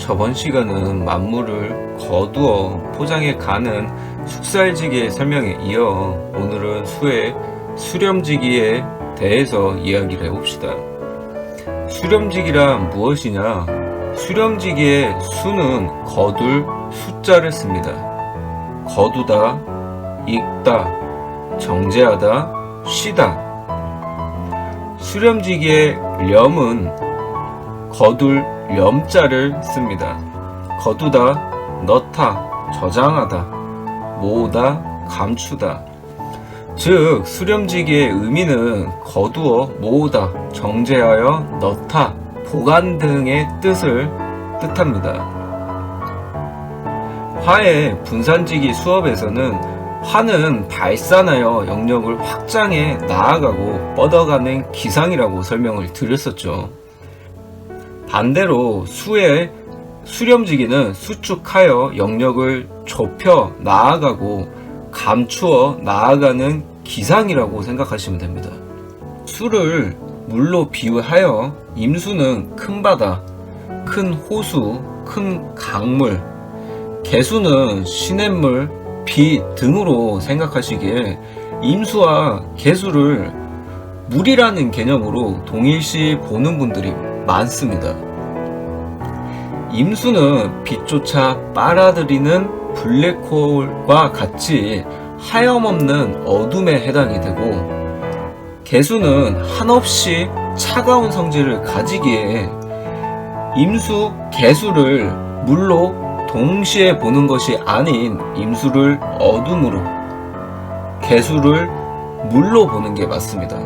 저번 시간은 만물을 거두어 포장해 가는 숙살지기의 설명에 이어 오늘은 수의 수렴지기에 대해서 이야기를 해봅시다. 수렴지기란 무엇이냐? 수렴지기의 수는 거둘 숫자를 씁니다. 거두다, 읽다, 정제하다, 쉬다. 수렴지기의 렴은 거둘 렴자를 씁니다. 거두다, 넣다, 저장하다, 모으다, 감추다. 즉, 수렴지기의 의미는 거두어 모으다, 정제하여 넣다, 보관 등의 뜻을 뜻합니다. 화의 분산지기 수업에서는 화는 발산하여 영역을 확장해 나아가고 뻗어가는 기상이라고 설명을 드렸었죠. 반대로 수의 수렴지기는 수축하여 영역을 좁혀 나아가고 감추어 나아가는 기상이라고 생각하시면 됩니다. 수를 물로 비유하여 임수는 큰 바다, 큰 호수, 큰 강물, 개수는 시냇물, 비 등으로 생각하시기에 임수와 개수를 물이라는 개념으로 동일시 보는 분들이 많습니다. 임수는 빛조차 빨아들이는 블랙홀과 같이 하염없는 어둠에 해당이 되고 개수는 한없이 차가운 성질을 가지기에 임수, 개수를 물로 동시에 보는 것이 아닌 임수를 어둠으로 개수를 물로 보는 게 맞습니다.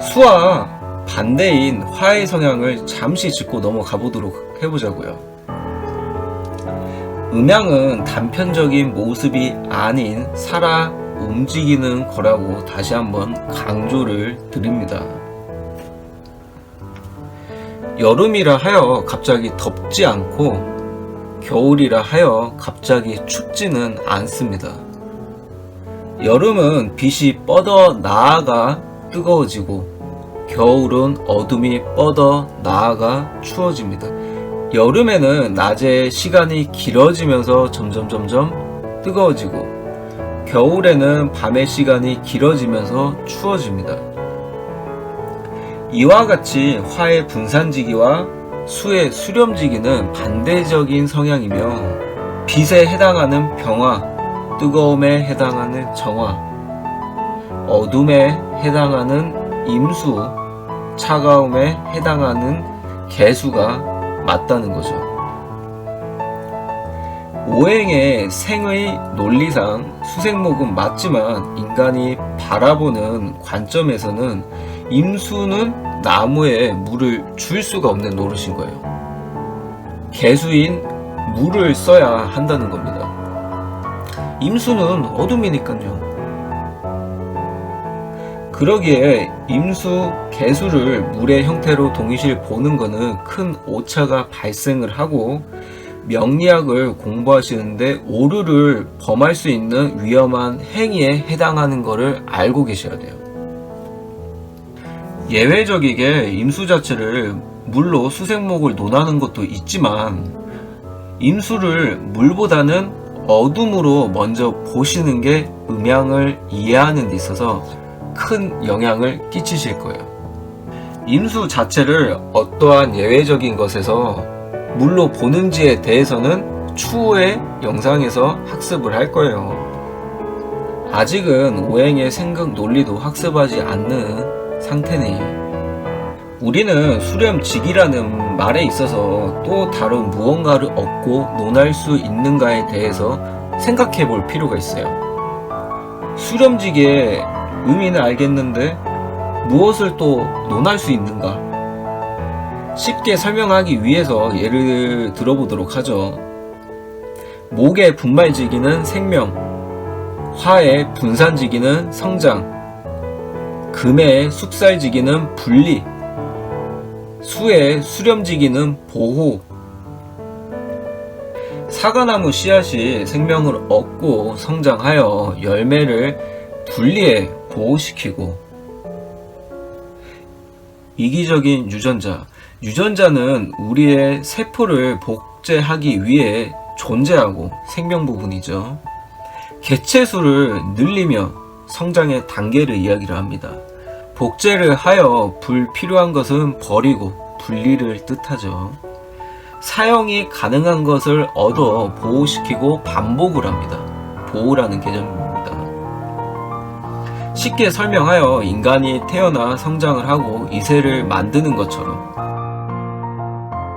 수와 반대인 화의 성향을 잠시 짚고 넘어가 보도록 해보자고요. 음양은 단편적인 모습이 아닌 살아 움직이는 거라고 다시 한번 강조를 드립니다. 여름이라 하여 갑자기 덥지 않고 겨울이라 하여 갑자기 춥지는 않습니다. 여름은 빛이 뻗어 나아가 뜨거워지고 겨울은 어둠이 뻗어 나아가 추워집니다. 여름에는 낮의 시간이 길어지면서 점점 점점 뜨거워지고 겨울에는 밤의 시간이 길어지면서 추워집니다. 이와 같이 화의 분산지기와 수의 수렴지기는 반대적인 성향이며 빛에 해당하는 병화, 뜨거움에 해당하는 정화, 어둠에 해당하는 임수, 차가움에 해당하는 개수가 맞다는 거죠. 오행의 생의 논리상 수생목은 맞지만 인간이 바라보는 관점에서는 임수는 나무에 물을 줄 수가 없는 노릇인 거예요. 개수인 물을 써야 한다는 겁니다. 임수는 어둠이니까요. 그러기에 임수, 개수를 물의 형태로 동일시 보는 것은 큰 오차가 발생을 하고 명리학을 공부하시는데 오류를 범할 수 있는 위험한 행위에 해당하는 것을 알고 계셔야 돼요. 예외적이게 임수 자체를 물로 수생목을 논하는 것도 있지만 임수를 물보다는 어둠으로 먼저 보시는 게 음양을 이해하는 데 있어서 큰 영향을 끼치실 거예요. 임수 자체를 어떠한 예외적인 것에서 물로 보는지에 대해서는 추후의 영상에서 학습을 할 거예요. 아직은 오행의 생각 논리도 학습하지 않는 상태니 우리는 수렴직이라는 말에 있어서 또 다른 무언가를 얻고 논할 수 있는가에 대해서 생각해 볼 필요가 있어요. 수렴직의 의미는 알겠는데 무엇을 또 논할 수 있는가? 쉽게 설명하기 위해서 예를 들어보도록 하죠. 목의 분말지기는 생명, 화의 분산지기는 성장, 금의 숙살지기는 분리, 수의 수렴지기는 보호, 사과나무 씨앗이 생명을 얻고 성장하여 열매를 분리해 보호시키고 이기적인 유전자, 유전자는 우리의 세포를 복제하기 위해 존재하고 생명 부분이죠. 개체수를 늘리며 성장의 단계를 이야기를 합니다. 복제를 하여 불필요한 것은 버리고 분리를 뜻하죠. 사용이 가능한 것을 얻어 보호시키고 반복을 합니다. 보호라는 개념입니다. 쉽게 설명하여 인간이 태어나 성장을 하고 이세를 만드는 것처럼